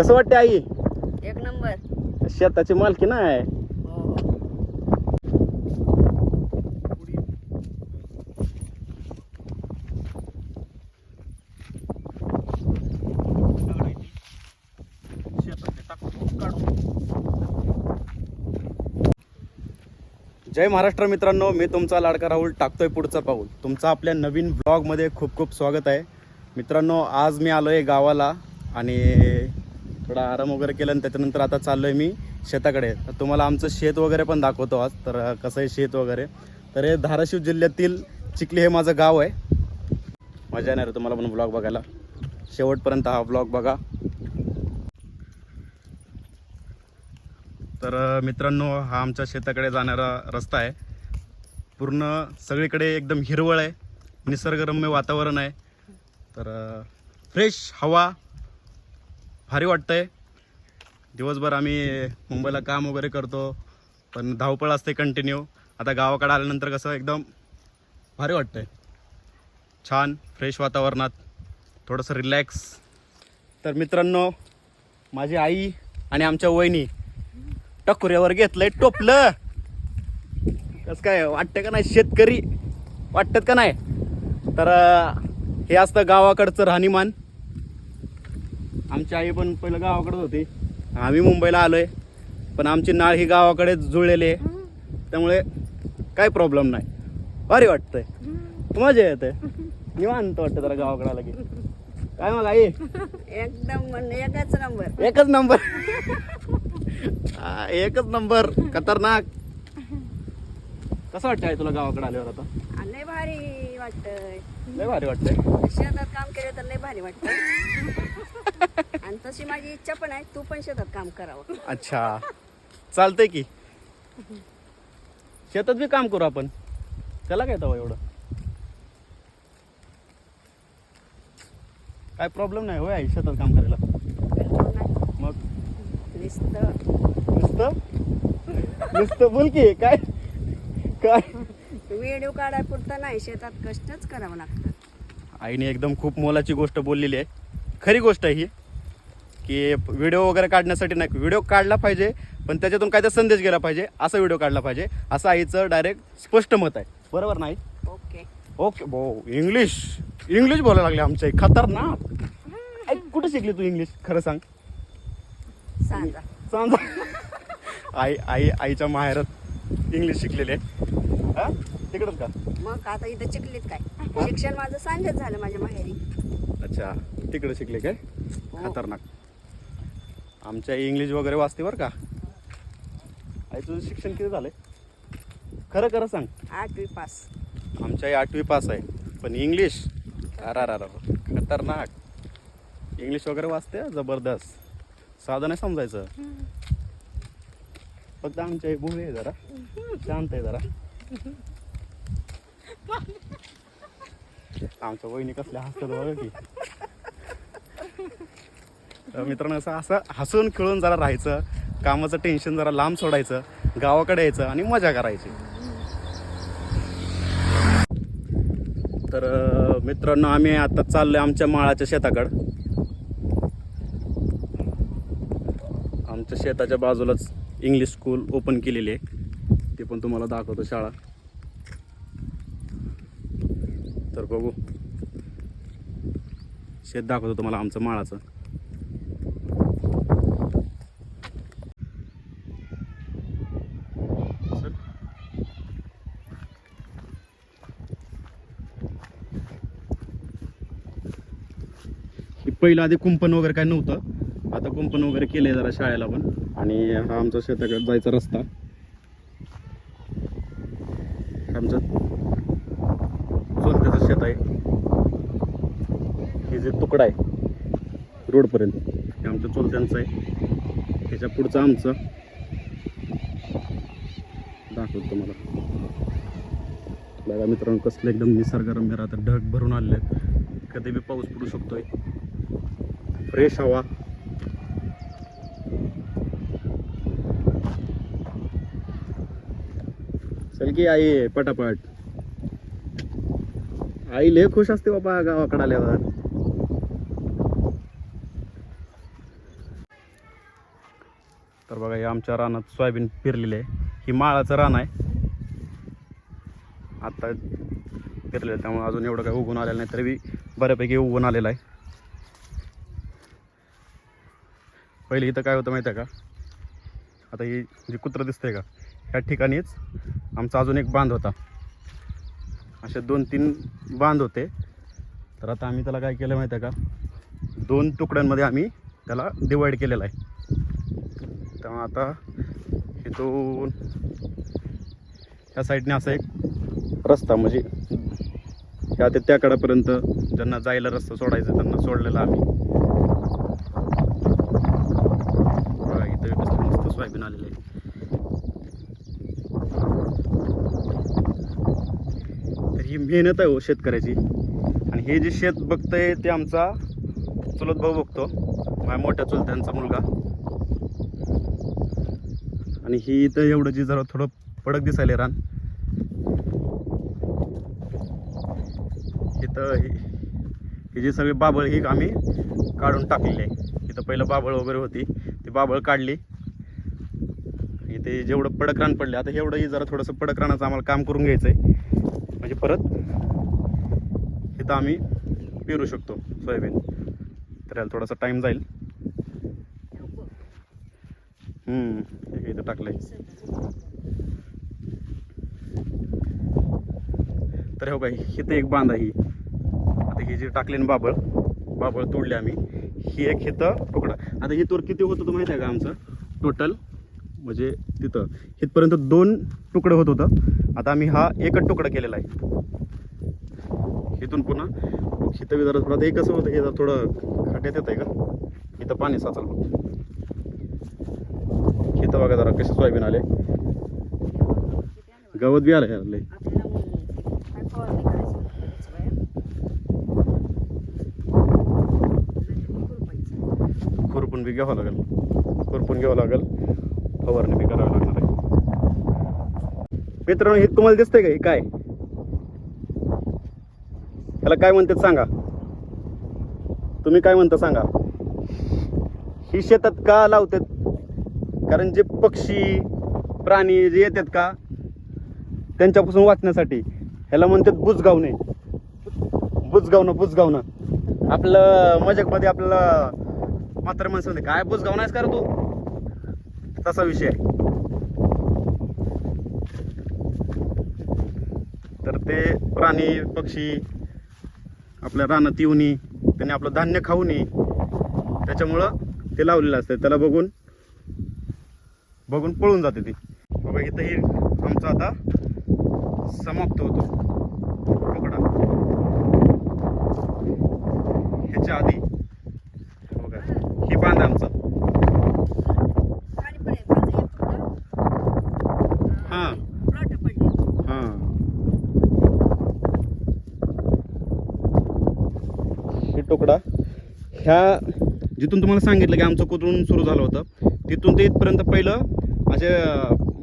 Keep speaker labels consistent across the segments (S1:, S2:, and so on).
S1: कसं वाटते आई?
S2: एक नंबर.
S1: शेताची मालकी नाही
S2: हो हो.
S1: जय महाराष्ट्र मित्रांनो मी तुमचा लाडका राहुल टाकतोय पुढचं पाऊल. तुमचं आपल्या नवीन ब्लॉगमध्ये खूप खूप स्वागत आहे. मित्रांनो आज मी आलो आहे गावाला आणि थोडा आराम वगैरे केला आणि त्याच्यानंतर आता चाललो आहे मी शेताकडे. तर तुम्हाला आमचं शेत वगैरे पण दाखवतो आज. तर कसं आहे शेत वगैरे. तर हे धाराशिव जिल्ह्यातील चिखली हे माझं गाव आहे. मजा येणार आहे तुम्हाला पण ब्लॉग बघायला. शेवटपर्यंत हा ब्लॉग बघा. तर मित्रांनो हा आमच्या शेताकडे जाणारा रस्ता आहे. पूर्ण सगळीकडे एकदम हिरवळ आहे. निसर्गरम्य वातावरण आहे. तर फ्रेश हवा भारी वाटतंय. दिवसभर आम्ही मुंबईला काम वगैरे करतो पण धावपळ असते कंटिन्यू आता गावाकडे आल्यानंतर कसं एकदम भारी वाटतंय. छान फ्रेश वातावरणात थोडंसं रिलॅक्स तर मित्रांनो माझी आई आणि आमच्या वहिनी टकुऱ्यावर घेतलंय टोपलं. कसं काय वाटतं का नाही शेतकरी? वाटतात का नाही? तर हे असतं गावाकडचं राहणीमान. आमची आई पण पहिलं गावाकडे होती. आम्ही मुंबईला आलोय. पण आमची नाळ ही गावाकडेच जुळलेली आहे. त्यामुळे काय प्रॉब्लेम नाही. भारी वाटतंय. मजा येते. निवांत वाटतं जरा गावाकडे आलं की. काय मग आई?
S2: एकदम म्हण- एकच नंबर
S1: एकच नंबर एकच नंबर खतरनाक. कसं वाटतं आहे तुला गावाकडे आल्यावर आता?
S2: लय भारी वाटतंय.
S1: लय भारी वाटतंय.
S2: शेतात काम केलं तर लय भारी वाटत आणि तशी माझी इच्छा पण आहे तू पण शेतात काम करावं.
S1: अच्छा. चालतंय की. शेतात बी काम करू आपण. त्याला काय तवा एवढं? काय प्रॉब्लेम नाही होय आई शेतात काम करायला. मग?
S2: नुसतं.
S1: नुसतं? नुसतं बोल की काय? काय?
S2: व्हिडिओ काढाय पुरतं नाही शेतात कष्टच करावं लागतं.
S1: आईने एकदम खूप मोलाची गोष्ट बोललेली आहे. खरी गोष्ट आहे ही की व्हिडिओ वगैरे काढण्यासाठी नाही व्हिडिओ काढला पाहिजे पण त्याच्यातून काय तर संदेश गेला पाहिजे असा व्हिडिओ काढला पाहिजे असं आईचं डायरेक्ट स्पष्ट मत आहे. बरोबर नाही?
S2: ओके.
S1: ओके भो इंग्लिश इंग्लिश बोलायला लागले आमच्या. खतरनाक. आई कुठे शिकली तू इंग्लिश? खरं सांग.
S2: सांगा.
S1: सांग. आई आई आईच्या माहेरात इंग्लिश शिकलेले आहे. तिकडंच का?
S2: मग आता इथं चिखलीत काय? शिक्षण माझं सांगत झालं माझ्या माहेरी.
S1: अच्छा तिकडे शिकले काय?
S2: हो.
S1: खतरनाक. आमच्या इंग्लिश वगैरे वाचते बरं का? आई तुझं शिक्षण किती झालंय? खरं खरं सांग.
S2: आठवी पास.
S1: आमच्या आई आठवी पास आहे पण इंग्लिश अरा रा खतरनाक. इंग्लिश वगैरे वाचते जबरदस्त. साधं नाही समजायचं. फक्त आमच्या आई भोळे आहे जरा. शांत आहे जरा. आमच्या वहिनी कसल्या हसतात बघा की. मित्रांनो असं असं हसून खेळून जरा राहायचं कामाचं टेन्शन जरा लांब सोडायचं गावाकडे यायचं आणि मजा करायची. तर मित्रांनो आम्ही आता आहे आमच्या माळाच्या शेताकडं. आमच्या शेताच्या बाजूलाच इंग्लिश स्कूल ओपन केलेली आहे. ते पण तुम्हाला दाखवतो शाळा. तर बघू. शेत दाखवतो तुम्हाला आमचं माळाचं. पहिलं आधी कुंपण वगैरे काय नव्हतं. आता कुंपण वगैरे केलंय जरा शाळेला पण. आणि हा आमचा शेताकडे जायचा रस्ता आमचं चुलत्याचं शेत आहे हे जे तुकडा आहे रोडपर्यंत. हे आमच्या चोलत्यांचं आहे. त्याच्या पुढचं आमचं. दाखवतो तुम्हाला. बघा मित्रांनो कसलं एकदम निसर्गरम्य राहतं. ढग भरून आलेले आहेत कधी बी पाऊस पडू शकतोय. फ्रेश हवा. चल की आई पटापट. आई लय खुश असते बाबा गावाकडे आल्यावर. तर बघा या आमच्या रानात सोयाबीन पेरलेले आहे. ही माळाचं रान आहे. आत्ता पेरलेलं आहे त्यामुळे अजून एवढं काही उगून आलेलं नाही तरी बऱ्यापैकी उगून आलेलं आहे. पहिले इथं काय होतं माहिती आहे का? आता ही जी कुत्रं दिसतंय का ह्या ठिकाणीच आमचा अजून एक बांध होता. असे दोन तीन बांध होते. तर आता आम्ही त्याला काय केलं माहिती आहे का? दोन तुकड्यांमध्ये आम्ही त्याला डिवाईड केलेला आहे. तेव्हा आता इथून ह्या साईडने असा एक रस्ता म्हणजे ह्या ते त्याकडापर्यंत ज्यांना जायला रस्ता सोडायचा त्यांना सोडलेला आम्ही. इथं मस्त सोयाबीन आलेलं आहे. तर ही मेहनत आहे हो शेतकऱ्याची. आणि हे जे शेत बघतंय ते आमचा चुलत भाऊ बघतो. माझ्या मोठ्या चुलत्यांचा मुलगा. आणि ही इथं एवढं जी जरा थोडं पडक दिसायला रान. इथं ही ही जी सगळी बाबळ ही आम्ही काढून टाकलेली आहे. इथं पहिलं बाबळ वगैरे होती ती बाबळ काढली. इथे जेवढं पडक रान पडले आता एवढंही जरा थोडंसं पडक रानाचं आम्हाला काम करून घ्यायचं आहे म्हणजे परत इथं आम्ही पेरू शकतो सोयाबीन. तर याला थोडासा टाईम जाईल. इथं टाकलंय. तर हो काय तर एक बांध आहे ही. आता ही जी टाकली ना बाबळ बाबळ तोडली आम्ही. ही एक इथं तुकडा आता ही तोर किती होत होतं माहिती आहे का आमचं? टोटल म्हणजे तिथं. इथपर्यंत दोन तुकडं होत होतं. आता आम्ही हा एकच तुकडा केलेला आहे. इथून पुन्हा. इथं बी परत एकच होतं हे थोडं खड्ड्यात येत आहे का? इथं पाणी साचल. बघ इथं बघा जरा कसे सोयाबीन आले. गवत बी आलं
S2: खुरपायचं.
S1: खुरपून बी घ्यावं लागेल. खुरपून घ्यावं लागेल. फवारणी बी करावी लागणार आहे. मित्रांनो हे तुम्हाला दिसतंय का? हे काय? ह्याला काय म्हणतात सांगा. तुम्ही काय म्हणता सांगा. ही शेतात का लावतात? कारण जे पक्षी प्राणी जे येतात का त्यांच्यापासून वाचण्यासाठी ह्याला म्हणतात बुजगावणे. बुजगावणं बुजगावणं. आपलं मजकमध्ये आपल्याला मात्र माणसं म्हणते काय बुजगावणं आहेस का तू? तसा विषय आहे. तर ते प्राणी पक्षी आपल्या रानात येऊनी त्यांनी आपलं धान्य खाऊनी त्याच्यामुळं ते लावलेलं असतं त्याला बघून बघून पळून जाते ती. बघा इथं हे आमचा आता समाप्त होतो. तुकडा ह्याच्या आधी बघा ही बांध आमचा. हा. हां. हे. तुकडा ह्या जिथून तुम्हाला सांगितलं की आमचं कुठून सुरू झालं होतं तिथून ते इथपर्यंत पहिलं असे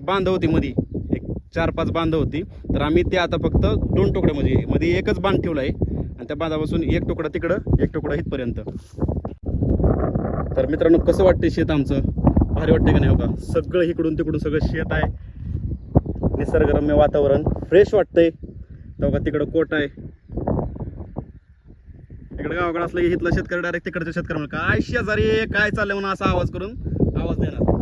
S1: बांध होती मध्ये एक चार पाच बांध होती. तर आम्ही ते आता फक्त दोन तुकडे म्हणजे मध्ये एकच बांध ठेवला आहे. आणि त्या बांधापासून एक तुकडा तिकडं एक तुकडा इथपर्यंत. तर मित्रांनो कसं वाटतंय शेत आमचं? भारी वाटतंय का नाही हो का? सगळं इकडून तिकडून सगळं शेत आहे. निसर्गरम्य वातावरण. फ्रेश वाटतंय. तेव्हा तिकडं कोट आहे. इकडे गावाकडे असलं की इथला शेतकरी डायरेक्ट तिकडच्या शेतकरी म्हणून काय शेजारी काय चाललंय म्हणून असा आवाज करून आवाज देणार.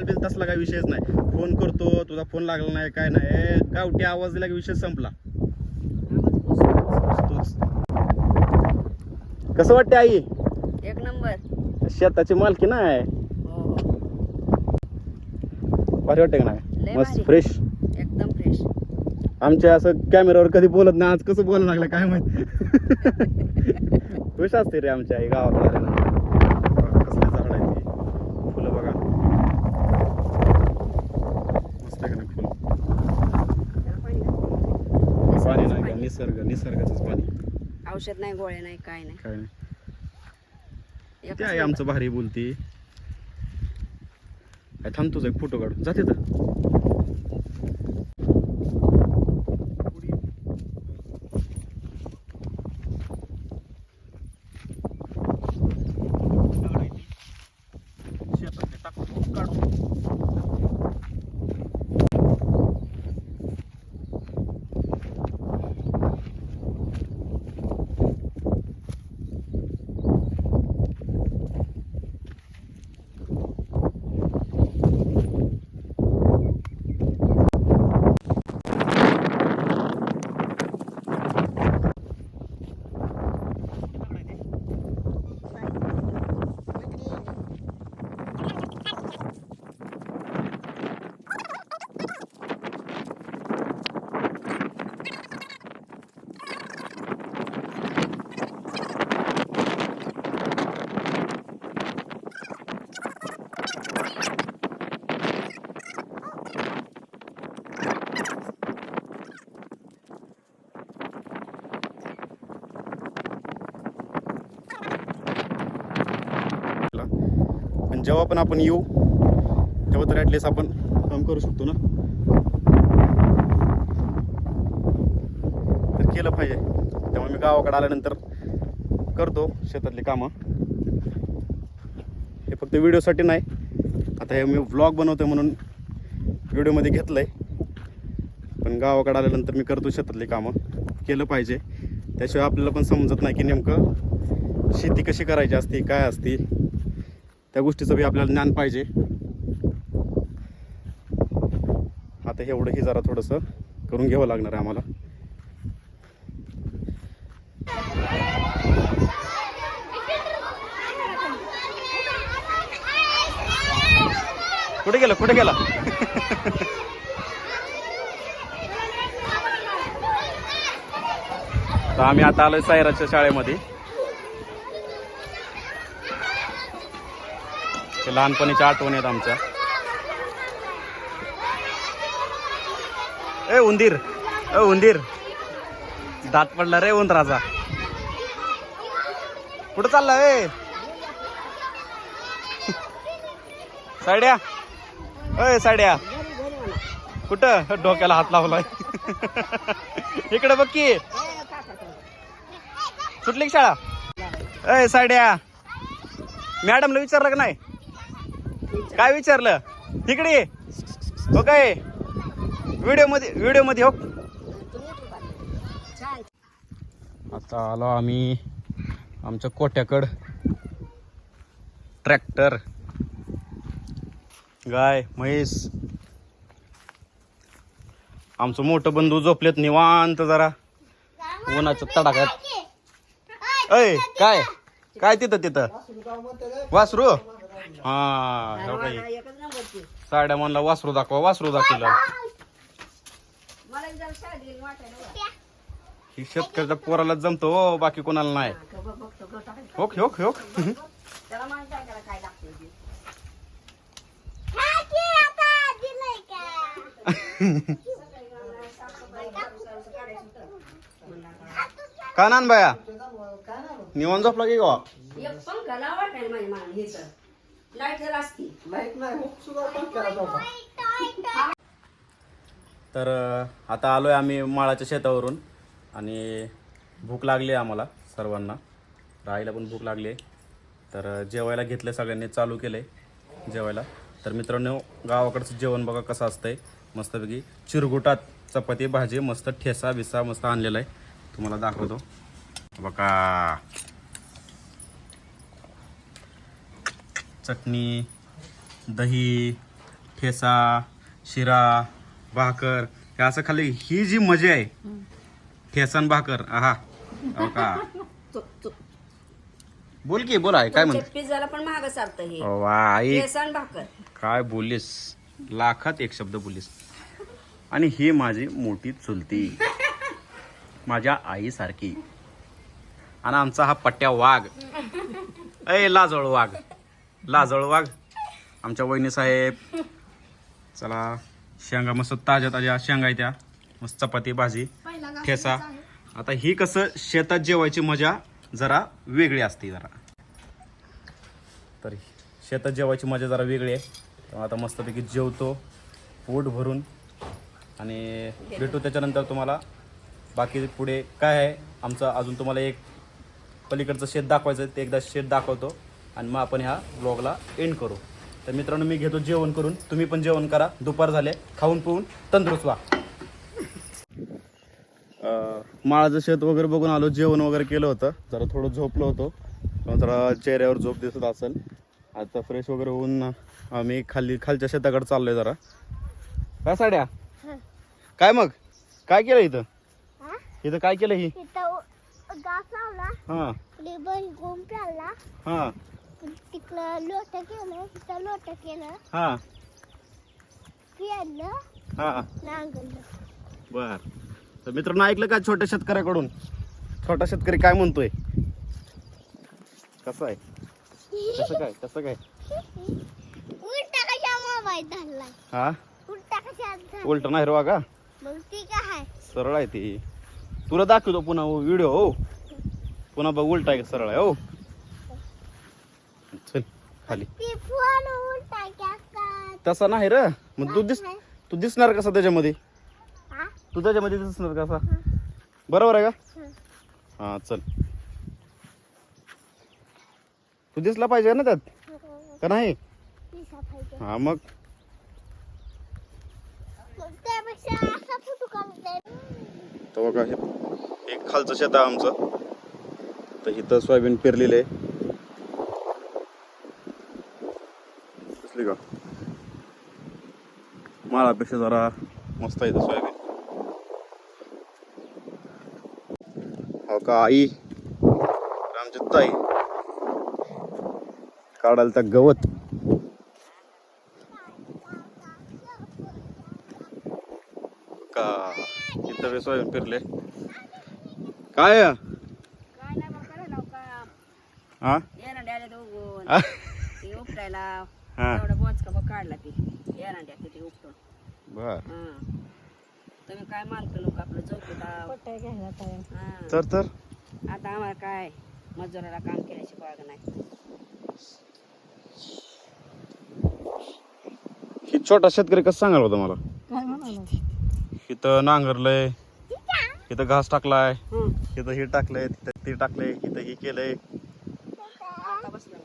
S1: कॉल बिल तसला काही विषयच नाही. फोन करतो तुझा फोन लागला नाही काय नाही. गावठी आवाज दिला की विषय संपला. कसं वाटते आई?
S2: एक नंबर.
S1: शेताची मालकी नाही
S2: हो हो.
S1: भारी वाटते का नाही? मस्त. फ्रेश
S2: एकदम फ्रेश
S1: आमच्या असं कॅमेऱ्यावर कधी बोलत नाही आज कसं बोलायला लागलं काय माहीत? खुश असते रे आमच्या आई गावाकडे आल्यानंतर. कसले झाड आहेत ती फुलं बघा मस्त आहे का नाही फुल
S2: त्याला पाणी घाल.
S1: पाणी
S2: निसर्गाचं
S1: नाही का
S2: पाणी.
S1: निसर्ग निसर्गाचंच पाणी.
S2: औषध नाही गोळे नाही काय नाही.
S1: काय नाही.
S2: एकच
S1: ते आहे. आमचं भारी बोलती. काय थांबतोच एक फोटो काढून. जाते तर. आणि जेव्हा पण आपण येऊ तेव्हा तर ॲटलीस्ट आपण काम करू शकतो ना? तर केलं पाहिजे. तेव्हा मी गावाकडे आल्यानंतर करतो शेतातली कामं. हे फक्त व्हिडिओसाठी नाही. आता हे मी व्लॉग बनवतो म्हणून व्हिडिओमध्ये घेतलं आहे पण गावाकडे आल्यानंतर मी करतो शेतातली कामं. केलं पाहिजे. त्याशिवाय आपल्याला पण समजत नाही की नेमकं शेती कशी करायची असती काय असती. त्या गोष्टीचं बी आपल्याला ज्ञान पाहिजे. आता एवढंही जरा थोडंसं करून घ्यावं लागणार आहे आम्हाला. कुठे गेला? कुठे गेला? तर आम्ही आता आलोय सायराच्या शाळेमध्ये. ते लहानपणीच्या आठवण आहेत आमच्या. ए उंदीर. ए उंदीर. दात पडला रे उंदराचा. कुठं चालला ए? साड्या अय साड्या कुठं? डोक्याला हात लावलाय. इकडे बघ की. सुटली शाळा? अय साड्या मॅडमला विचारलं का नाही? काय विचारलं? इकडे ये. हो काय? व्हिडिओमध्ये व्हिडिओमध्ये हो. आता आलो आम्ही आमच्या कोट्याकड. ट्रॅक्टर. गाय म्हैस. आमचं मोठं बंधू झोपलेत निवांत जरा. उन्हाचं तडाख्यात. अय काय? काय तिथं तिथं? वासरू? हा काही साड्या म्हणला वासरू दाखवा वासरू दाखवलं. ही शेतकऱ्याच्या पोराला जमतो हो, बाकी कोणाला नाही.
S2: हा, का बघ- बघतो, गं टाकायचं.
S1: होक होक होक
S2: त्याला माहिती आहे त्याला काय लागतं ते.
S1: का? नान बाया निवांत झोपला की गो
S2: एक पंखा लावा काय माझ्या मनाने हे तर. लाइट जर असती
S1: तर अं, आता आलोय आम्ही माळाच्या शेतावरून आणि भूक लागली आहे आम्हाला सर्वांना. राहायला पण भूक लागली आहे. तर अं, जेवायला घेतलं सगळ्यांनी चालू केलंय जेवायला. तर मित्रांनो गावाकडचं जेवण बघा कसं असतंय. मस्तपैकी चिरगुटात चपाती भाजी मस्त ठेसा बिसा मस्त आणलेला आहे. तुम्हाला दाखवतो. बघा. चटणी दही ठेसा शिरा भाकर. हे असं खाल्ली ही जी मजा आहे ठेसन भाकर. आहा. हो का? बोल की बोला काय म्हणते?
S2: पिझ्झाला पण महाग सारतं हे.
S1: वा आई
S2: बेसन भाकर.
S1: काय बोललीस? लाखात एक शब्द बोललीस. आणि ही माझी मोठी चुलती. माझ्या आईसारखी. आणि आमचा हा पट्ट्या वाघ. अय लाजळ वाघ. लाजळ वाघ. आमच्या वहिनी साहेब. चला शेंगा मस्त ताज्या ताज्या शेंगा आहे त्या. मस्त चपाती भाजी ठेसा आता ही कसं शेतात जेवायची मजा जरा वेगळी असते जरा. तर शेतात जेवायची मजा जरा वेगळी आहे. तेव्हा आता मस्तपैकी जेवतो पोट भरून. आणि भेटू त्याच्यानंतर तुम्हाला. बाकी पुढे काय आहे? आमचं अजून तुम्हाला एक पलीकडचं शेत दाखवायचं आहे, ते एकदा शेत दाखवतो. आणि मग आपण ह्या ब्लॉगला एंड करू. तर मित्रांनो मी घेतो जेवण करून. तुम्ही पण जेवण करा. दुपार झाले. खाऊन पिऊन तंदुरुस्त व्हा. माळाचं शेत वगैरे बघून आलो. जेवण वगैरे केलं होतं. जरा थोडं झोपलो होतो. जरा चेहऱ्यावर झोप दिसत असेल. आता फ्रेश वगैरे होऊन आम्ही खाली खालच्या शेताकडे चाललोय जरा. काय साड्या? काय मग? काय केलं इथं? इथं काय केलं ही? हां. हां
S3: तिकडं लोट केलं तिथं लोट केलं.
S1: हां.
S3: पियालं
S1: हां
S3: नांगरलं.
S1: बर. तर मित्रांनो ऐकलं का छोट्या शेतकऱ्याकडून? छोटा शेतकरी काय म्हणतोय? कसं आहे? कसं काय? कसं काय?
S3: उलटा कशा मोबाईल
S1: हा?
S3: उलटा कशा?
S1: उलट नाही रे का
S3: मग ती काय
S1: सरळ आहे ती. तुला दाखवतो पुन्हा व्हिडिओ हो. पुन्हा बघ उलटा आहे का सरळ आहे हो. खाली.
S3: ती
S1: तसा नाही र. मग तू दिस तू दिसणार कसा त्याच्यामध्ये?
S3: हा?
S1: तू त्याच्यामध्ये दिसणार कसा? बरोबर आहे का?
S3: हं.
S1: हा चल. तू दिसला पाहिजे ना त्यात? का नाही?
S3: दिसा पाहिजे.
S1: हा मग? तर बघा हे एक खालचं शेत आहे आमचं. तर इथं सोयाबीन पेरलेलं आहे. दिसली का? माळापेक्षा जरा मस्त इथं सोयाबीन. हो का आई? आमची ताई. काढायला त्या गवत. का बी सोयाबीन पेरले. काय हा? हा?
S2: काढला ते उपटून.
S1: बर.
S2: हा. तुम्ही काय मानतो लोक आपलं हा.
S1: तर तर.
S2: आता आम्हाला काय? मजुराला काम केल्याची बाग नाही.
S1: ही छोटा शेतकरी कसं सांगाल होता मला? इथं नांगरलंय इथं घास टाकलाय
S2: हं.
S1: इथं हे टाकलंय तिथं ते टाकलंय इथं हे केलंय.
S2: आता बसला.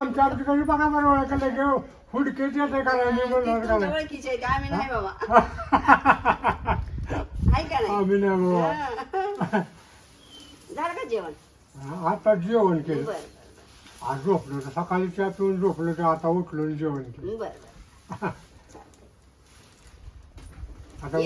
S4: आमच्या ठिकाणी बघा बरं ओळखलं की हुडकेचे ते करायला मी म्हणलं
S2: तुमच्या
S4: का
S2: ओळखीचे आहेत, आम्ही नाही बाबा. आहे का नाही?
S4: आम्ही नाही बाबा.
S2: हा. झालं का जेवण?
S4: आता जेवण केलं.
S2: बर
S4: आज झोपलो तर सकाळी चहा पिऊन झोपलो तर आता उठलो आणि जेवण केलं.
S2: बर
S4: आता